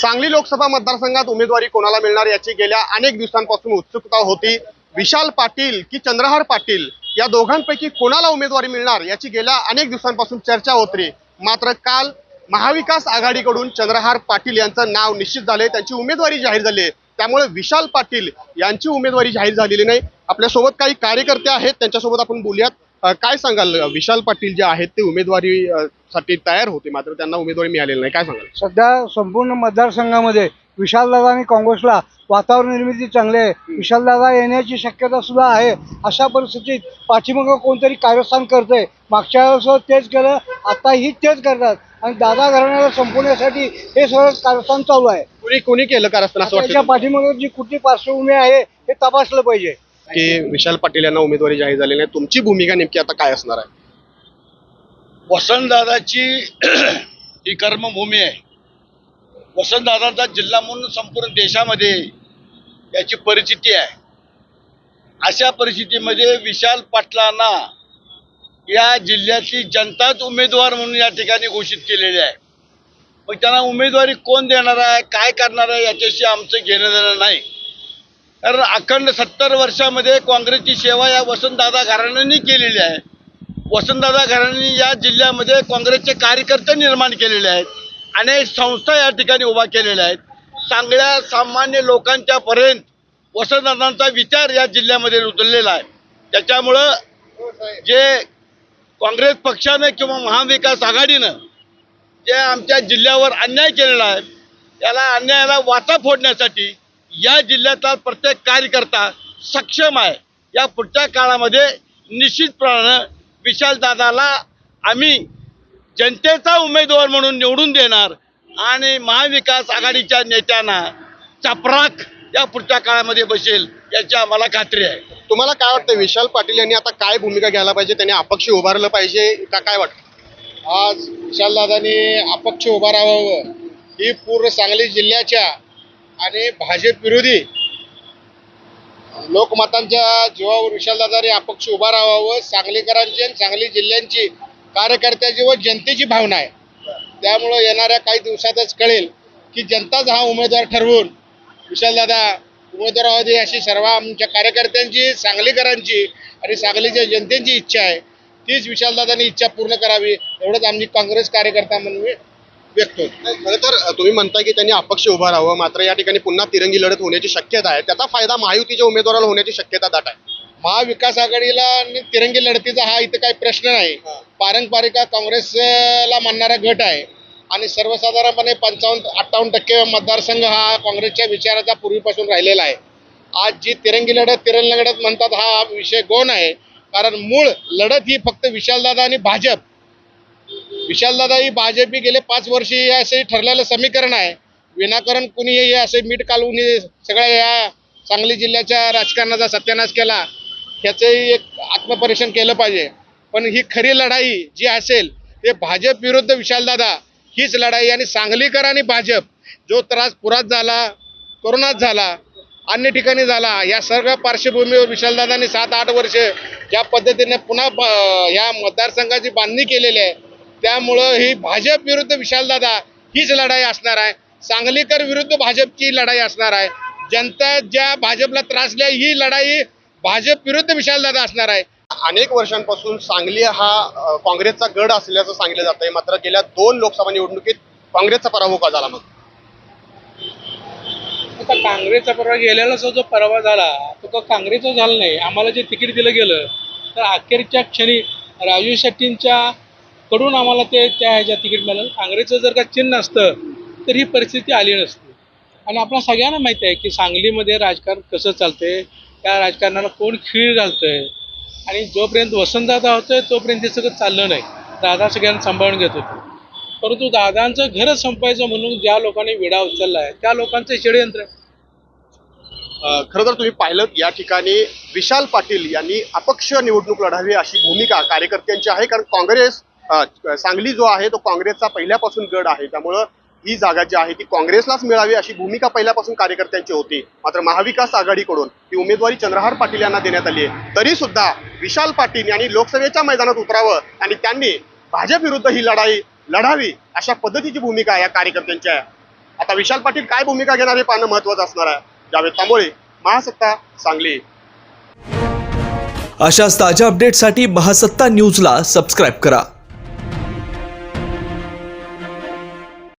सांगली लोकसभा मतदारसंघात उमेदवारी कोणाला मिळणार याची गेल्या अनेक दिवसांपासून उत्सुकता होती. विशाल पाटील की चंद्रहार पाटील या दोघांपैकी कोणाला उमेदवारी मिळणार याची गेल्या अनेक दिवसांपासून चर्चा होती मात्र काल महाविकास आघाडीकडून चंद्रहार पाटील यांचं नाव निश्चित झाले त्यांची उमेदवारी जाहीर झाली. आहे त्यामुळे विशाल पाटील यांची उमेदवारी जाहीर झालेली नाही. आपल्यासोबत काही कार्यकर्ते आहेत त्यांच्यासोबत आपण बोलूयात. काय सांगाल? विशाल पाटील जे आहेत ते उमेदवारी साठी तयार होते मात्र त्यांना उमेदवारी मिळालेली नाही. काय सांगाल? सध्या संपूर्ण मतदारसंघामध्ये विशालदादा आणि काँग्रेसला वातावरण निर्मिती चांगली आहे. विशालदादा येण्याची शक्यता सुद्धा आहे. अशा परिस्थितीत पाठीमागं कोणतरी कारस्थान करतंय. मागच्या वेळेस तेच केलं आताही तेच करतात. आणि दादा घराण्याला संपवण्यासाठी हे सगळं कारस्थान चालू आहे. कोणी कोणी केलं का असतं असं त्याच्या पाठीमागं जी कुठली पार्श्वभूमी आहे हे तपासलं पाहिजे. की विशाल पाटील यांना उमेदवारी जाहीर झालेली आहे तुमची भूमिका नेमकी आता काय असणार आहे? वसंतदादाची ही कर्मभूमी आहे. वसंतदादाचा जिल्हा म्हणून संपूर्ण देशामध्ये याची परिस्थिती आहे. अशा परिस्थितीमध्ये विशाल पाटलांना या जिल्ह्यातली जनताच उमेदवार म्हणून या ठिकाणी घोषित केलेली आहे. मग त्यांना उमेदवारी कोण देणार आहे काय करणार आहे याच्याशी आमचं घेणं देणं नाही. कारण अखंड सत्तर वर्षामध्ये काँग्रेसची सेवा या वसंतदादा घराण्यांनी केलेली आहे. वसंतदादा घराण्यांनी या जिल्ह्यामध्ये काँग्रेसचे कार्यकर्ते निर्माण केलेले आहेत. अनेक संस्था या ठिकाणी उभा केलेल्या आहेत. चांगल्या सामान्य लोकांच्या पर्यंत वसंतदादांचा विचार या जिल्ह्यामध्ये रुजलेला आहे. त्याच्यामुळं जे काँग्रेस पक्षानं किंवा महाविकास आघाडीनं जे आमच्या जिल्ह्यावर अन्याय केलेला आहे त्याला अन्यायाला वाचा फोडण्यासाठी या जिल्ह्यातला प्रत्येक कार्यकर्ता सक्षम आहे. या पुढच्या काळामध्ये निश्चितपणानं विशालदादाला आम्ही जनतेचा उमेदवार म्हणून निवडून देणार आणि महाविकास आघाडीच्या नेत्यांना चपराक या पुढच्या काळामध्ये बसेल याची आम्हाला खात्री आहे. तुम्हाला काय वाटतं विशाल पाटील यांनी आता काय भूमिका घ्यायला पाहिजे? त्यांनी अपक्ष उभारलं पाहिजे का काय वाटतं? आज विशालदादांनी अपक्ष उभा राहावं ही पूर्ण सांगली जिल्ह्याच्या आणि भाजप विरोधी लोकमतांच्या जीवावर विशालदादांनी अपक्ष उभा राहावं सांगलीकरांची आणि सांगली जिल्ह्यांची कार्यकर्त्याची व जनतेची भावना आहे. त्यामुळं येणाऱ्या काही दिवसातच कळेल की जनताच हा उमेदवार ठरवून विशालदादा उमेदवार व्हावे अशी सर्व आमच्या कार्यकर्त्यांची सांगलीकरांची आणि सांगलीच्या जनतेची इच्छा आहे. तीच विशालदादांनी इच्छा पूर्ण करावी एवढंच आम्ही काँग्रेस कार्यकर्ता म्हणून व्यक्त होतो. खरं तर तुम्ही म्हणताय की त्यांनी अपक्ष उभा राहावं मात्र या ठिकाणी पुन्हा तिरंगी लढत होण्याची शक्यता आहे. त्याचा फायदा महायुतीच्या उमेदवाराला होण्याची शक्यता दाट आहे. महाविकास आघाडीला आणि तिरंगी लढतीचा हा इथं काही प्रश्न नाही. पारंपरिका काँग्रेसला मानणारा गट आहे. आणि सर्वसाधारणपणे पंचावन्न अठ्ठावन्न टक्के मतदारसंघ हा काँग्रेसच्या विचाराचा पूर्वीपासून राहिलेला आहे. आज जी तिरंगी लढत तिरंगी लढत म्हणतात हा विषय गौण आहे. कारण मूळ लढत ही फक्त विशालदादा आणि भाजप. विशालदादा ही भाजप गेले पाच वर्ष हे असे ठरलेलं समीकरण आहे. विनाकारण कुणी हे असे मीठ कालवून हे सगळ्या या सांगली जिल्ह्याच्या राजकारणाचा सत्यानाश केला ह्याचंही एक आत्मपरीक्षण केलं पाहिजे. पण ही खरी लढाई जी असेल ते भाजप विरुद्ध विशालदादा हीच लढाई आणि सांगलीकर आणि भाजप जो त्रास पुरात झाला कोरोनात झाला अन्य ठिकाणी झाला या सर्व पार्श्वभूमीवर विशालदादांनी सात आठ वर्ष ज्या पद्धतीने पुन्हा ह्या या मतदारसंघाची बांधणी केलेली आहे त्यामुळं ही भाजप विरुद्ध विशालदादा हीच लढाई असणार आहे. सांगलीकर विरुद्ध भाजपची लढाई असणार आहे. जनता ज्या भाजपला त्रासल्या ही लढाई भाजप विरुद्ध विशालदादा असणार आहे. अनेक वर्षांपासून सांगली हा काँग्रेसचा गड असल्याचं सांगितलं जात आहे मात्र गेल्या दोन लोकसभा निवडणुकीत काँग्रेसचा पराभव का झाला मग? आता काँग्रेसचा परवा गेलेला जो परवा झाला तो का काँग्रेसचा झाला नाही? आम्हाला जे तिकीट दिलं गेलं तर अखेरच्या क्षणी राजू शेट्टींच्या कडून आम्हाला ते त्या ह्याच्या तिकीट मिळालं. काँग्रेसचं जर का चिन्ह असतं तर ही परिस्थिती आली नसती. आणि आपल्या सगळ्यांना माहिती आहे की सांगलीमध्ये राजकारण कसं चालतंय त्या राजकारणाला कोण खीळ घालतंय? आणि जोपर्यंत वसंतदादा होतोय तोपर्यंत हे सगळं चाललं नाही. दादा सगळ्यांना सांभाळून घेत होते. परंतु दादांचं घरच संपायचं म्हणून ज्या लोकांनी विडा उचलला आहे त्या लोकांचं षडयंत्र आहे. खरं तर तुम्ही पाहिलं या ठिकाणी विशाल पाटील यांनी अपक्ष निवडणूक लढावी अशी भूमिका कार्यकर्त्यांची आहे कारण काँग्रेस सांगली जो आहे तो काँग्रेसचा पहिल्यापासून गड आहे. त्यामुळं ही जागा जी आहे ती काँग्रेसलाच मिळावी अशी भूमिका पहिल्यापासून कार्यकर्त्यांची होती. मात्र महाविकास आघाडीकडून ही उमेदवारी चंद्रहार पाटील यांना देण्यात आली आहे. तरी सुद्धा विशाल पाटील यांनी लोकसभेच्या मैदानात उतरावं आणि त्यांनी भाजप विरुद्ध ही लढाई लढावी अशा पद्धतीची भूमिका या कार्यकर्त्यांची आहे. आता विशाल पाटील काय भूमिका घेणार हे पाहणं महत्वाचं असणार आहे. जावेद तांबोळे महासत्ता सांगली. अशाच ताज्या अपडेटसाठी महासत्ता न्यूजला सबस्क्राईब करा.